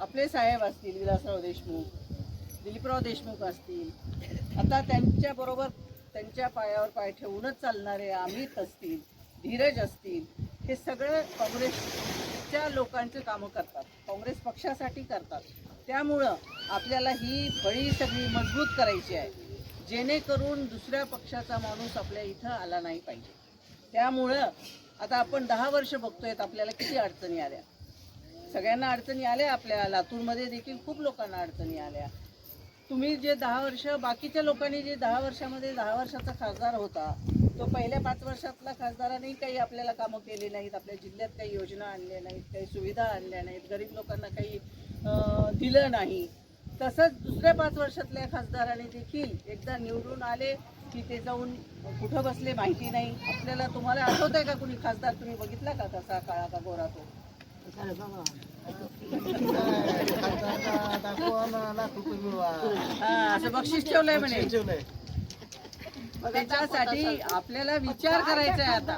आपले साहेब असतील विलासराव देशमुख दिलीपराव देशमुख असतील. आता त्यांच्या बरोबर त्यांच्या पायावर पाय ठेवूनच चालणारे अमित असतील धीरज असतील हे सगळं काँग्रेसच्या लोकांचे कामं करतात. काँग्रेस पक्षासाठी करतात. त्यामुळं आपल्याला ही बळी सगळी मजबूत करायची आहे. जेणेकरून दुसऱ्या पक्षाचा माणूस आपल्या इथं आला नाही पाहिजे. त्यामुळं आता आपण दहा वर्ष बघतोय आपल्याला किती अडचणी आल्या. सगळ्यांना अडचणी आल्या आपल्या लातूरमध्ये देखील खूप लोकांना अडचणी आल्या. तुम्ही जे दहा वर्ष बाकीच्या लोकांनी जे दहा वर्षामध्ये दहा वर्षाचा खासदार होता तो पहिल्या पाच वर्षातला खासदाराने काही आपल्याला कामं केली नाहीत आपल्या जिल्ह्यात काही योजना आणल्या नाहीत काही सुविधा आणल्या नाहीत गरीब लोकांना काही दिलं नाही. तसंच दुसऱ्या पाच वर्षातल्या खासदाराने देखील एकदा निवडून आले की ते जाऊन कुठं बसले माहिती नाही. आपल्याला तुम्हाला आठवत आहे का कुणी खासदार तुम्ही बघितला का कसा काळा का गोरा तो? असं बक्षीस ठेवलंय म्हणे. त्याच्यासाठी आपल्याला विचार करायचा आहे आता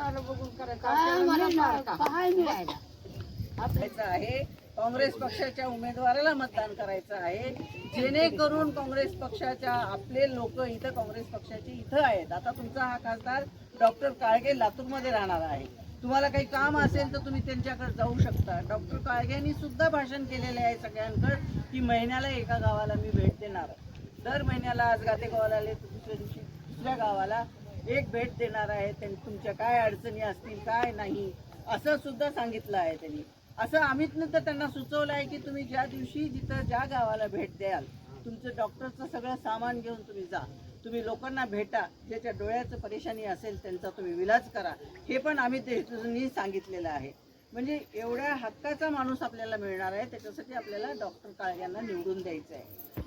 करायचं आहे. काँग्रेस पक्षाच्या उमेदवाराला मतदान करायचं आहे. जेणेकरून काँग्रेस पक्षाच्या आपले लोक इथं काँग्रेस पक्षाचे इथं आहेत. आता तुमचा हा खासदार डॉक्टर काळगे लातूरमध्ये राहणार आहे. तुम्हाला काही काम असेल तर तुम्ही त्यांच्याकडे जाऊ शकता. डॉक्टर काळगेंनी सुद्धा भाषण केलेले आहे सगळ्यांकडे की महिन्याला एका गावाला मी भेट देणार. दर महिन्याला आज गाते गावाला आले तर दुसऱ्या दिवशी दुसऱ्या गावाला एक भेट देणार आहे. त्यांनी तुमच्या काय अडचणी असतील काय नाही असं सुद्धा सांगितलं आहे त्यांनी. असं अमितनं तर त्यांना सुचवलं आहे की तुम्ही ज्या दिवशी जिथं ज्या गावाला भेट द्याल तुमचं डॉक्टरचं सगळं सामान घेऊन तुम्ही जा. तुम्ही लोकांना भेटा ज्याच्या डोळ्याचं परेशानी असेल त्यांचा तुम्ही विलाज करा. हे पण आम्ही त्यांनी सांगितलेलं आहे. म्हणजे एवढ्या हक्काचा माणूस आपल्याला मिळणार आहे त्याच्यासाठी आपल्याला डॉक्टर काळग्यांना निवडून द्यायचं आहे